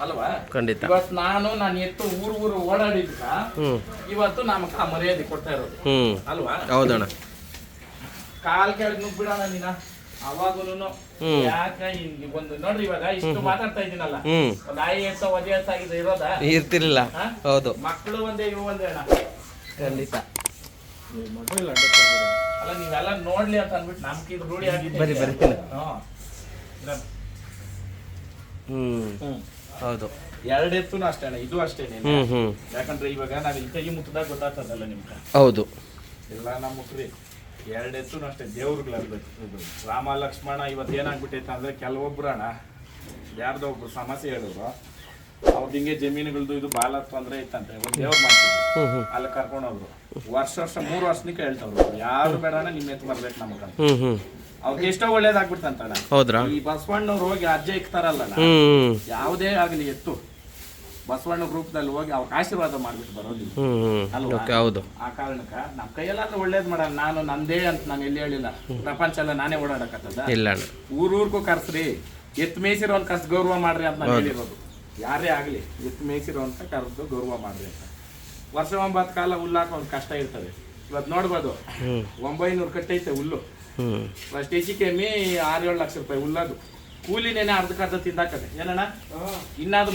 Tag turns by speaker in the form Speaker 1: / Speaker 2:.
Speaker 1: ಅಲ್ವಾ?
Speaker 2: ಖಂಡಿತ.
Speaker 1: ಇವತ್ತು ನಾನು ನಾನು ಎತ್ತು ಊರು ಊರು ಓಡಾಡಿದ್ಕ ಇವತ್ತು ನಮಗ ಆ ಮರ್ಯಾದೆ ಕೊಡ್ತಾ ಇರೋದು.
Speaker 2: ಹ್ಮ್.
Speaker 1: ಅಲ್ವಾ?
Speaker 2: ಹೌದಣ್ಣ.
Speaker 1: ಕಾಲ್ ಕೆಳಗ್ ನುಗ್ಬಿಡೋಣ ನೀನ. ಅವಾಗೂನು ಯಾಕೆ ಹಿಂಗ್ ಒಂದು ನೋಡ್ರಿ ಇವಾಗ ಇಷ್ಟು ಮಾತಾಡ್ತಾ ಇದ್ದೀನಲ್ಲ. ಒಂದು ಐ ಎಸ್ ಒದಿ ಎಸ್ ಆಗಿದೆ ಇರೋದ?
Speaker 2: ಇರ್ತಿರ್ಲಿಲ್ಲ? ಹೌದು.
Speaker 1: ಮಕ್ಕಳು ಒಂದೇ ಇವು ಒಂದೇ ಅಣ್ಣ.
Speaker 2: ಖಂಡಿತ.
Speaker 1: ಅಲ್ಲ ನೀವೆಲ್ಲ ನೋಡ್ಲಿ ಅಂತ ಅಂದ್ಬಿಟ್ಟು ನಮ್ಗೆ ಇದು ರೂಢಿ ಆಗಿದೆ
Speaker 2: ಬರಿ ಬರ್ರಿ.
Speaker 1: ಹ್ಮ್. ಹ್ಮ್.
Speaker 2: ಹೌದು.
Speaker 1: ಎರಡ್ ಅಷ್ಟೇ ಅಣ್ಣ ಇದು ಅಷ್ಟೇ
Speaker 2: ಹ್ಮ್ ಹ್ಞೂ
Speaker 1: ಯಾಕಂದ್ರೆ ಇವಾಗ ನಾವು ಇಂಥ ಈ ಮುಟ್ಟದಾಗ ಗೊತ್ತಾಗ್ತದಲ್ಲ ನಿಮ್ಗೆ.
Speaker 2: ಹೌದು.
Speaker 1: ಎಲ್ಲ ನಮ್ಮ ಮುಖ್ರಿ ಎರಡು ಅಷ್ಟೇ ದೇವ್ರುಗಳಾಗ್ಬೇಕು ಇದು ರಾಮ ಲಕ್ಷ್ಮಣ ಇವತ್ತು ಏನಾಗ್ಬಿಟ್ಟೈತೆ ಅಂದ್ರೆ ಕೆಲವೊಬ್ರು ಅಣ್ಣ ಯಾರ್ದೋ ಒಬ್ರು ಸಮಸ್ಯೆ ಹೇಳಿದ್ರು ಅವ್ರದ್ದು ಹಿಂಗೆ ಜಮೀನುಗಳದ್ದು ಇದು ಬಾಲ ತೊಂದರೆ ಇತ್ತಂತೆ ಒಂದು ದೇವ್ರು ಮಾಡ್ತಿದ್ರು.
Speaker 2: ಹ್ಞೂ
Speaker 1: ಅಲ್ಲಿ ಕರ್ಕೊಂಡು ಹೋದ್ರು. ವರ್ಷ ವರ್ಷ ಮೂರು ವರ್ಷನಿಕ ಹೇಳ್ತಾವ್ರು ಯಾರು ಬೇಡ ನಿಮ್ಮ ಎತ್ತು ಬರ್ಬೇಕು
Speaker 2: ನಮ್ಗೆ
Speaker 1: ಅವ್ರಿಗೆ ಎಷ್ಟೋ ಒಳ್ಳೇದಾಗ್ಬಿಡ್ತಂತಣ್ಣ.
Speaker 2: ಹೌದ್ರಾ?
Speaker 1: ಈ ಬಸವಣ್ಣವ್ರು ಹೋಗಿ ಅಜ್ಜ ಇಕ್ತಾರಲ್ಲ
Speaker 2: ಹ್ಮ್
Speaker 1: ಯಾವುದೇ ಆಗಲಿ ಎತ್ತು. ಬಸವಣ್ಣ ರೂಪದಲ್ಲಿ ಹೋಗಿ ಅವ್ರ ಆಶೀರ್ವಾದ ಮಾಡ್ಬಿಟ್ಟು ಬರೋದಿಲ್ಲ ಅಲ್ವಾ?
Speaker 2: ಓಕೆ ಹೌದು.
Speaker 1: ಆ ಕಾರಣಕ್ಕ ನಮ್ಮ ಕೈಯಲ್ಲಾದ್ರೂ ಒಳ್ಳೇದ್ ಮಾಡಲ್ಲ ನಾನು ನಂದೇ ಅಂತ ನಾನು ಎಲ್ಲಿ ಹೇಳಿಲ್ಲ. ಪ್ರಪಂಚ ಎಲ್ಲ ನಾನೇ ಓಡಾಡಕತ್ತದ.
Speaker 2: ಇಲ್ಲ ಅಣ್ಣ.
Speaker 1: ಊರೂರ್ಗೂ ಕರ್ಸ್ರಿ. ಎತ್ತು ಮೇಯಿಸಿರೋ ಅಂತ ಕರ್ಸ್ ಗೌರವ ಮಾಡ್ರಿ ಅಂತ ನಾನು ಹೇಳಿರೋದು. ಯಾರೇ ಆಗಲಿ ಎತ್ತು ಮೇಯಿಸಿರೋ ಅಂತ ಕರೆದು ಗೌರವ ಮಾಡ್ರಿ ಅಂತ. ವರ್ಷ ಒಂಬತ್ತು ಕಾಲ ಹುಲ್ಲಾಕ ಒಂದು ಕಷ್ಟ ಇರ್ತದೆ. ಇವತ್ತು ನೋಡ್ಬೋದು. ಒಂಬೈನೂರು ಕಟ್ಟೈತೆ ಹುಲ್ಲು. ಫಸ್ಟ್ ಹೆಚ್ಚು ಕೆಮ್ಮಿ ಆರು ಏಳು ಲಕ್ಷ ರೂಪಾಯಿ ಹುಲ್ಲದು ಕೂಲಿನೇನೆ ಅರ್ಧಕ್ಕರ್ಧ ತಿಂದಾಕದೆ. ಏನಣ್ಣ? ಇನ್ನಾದ್ರೂ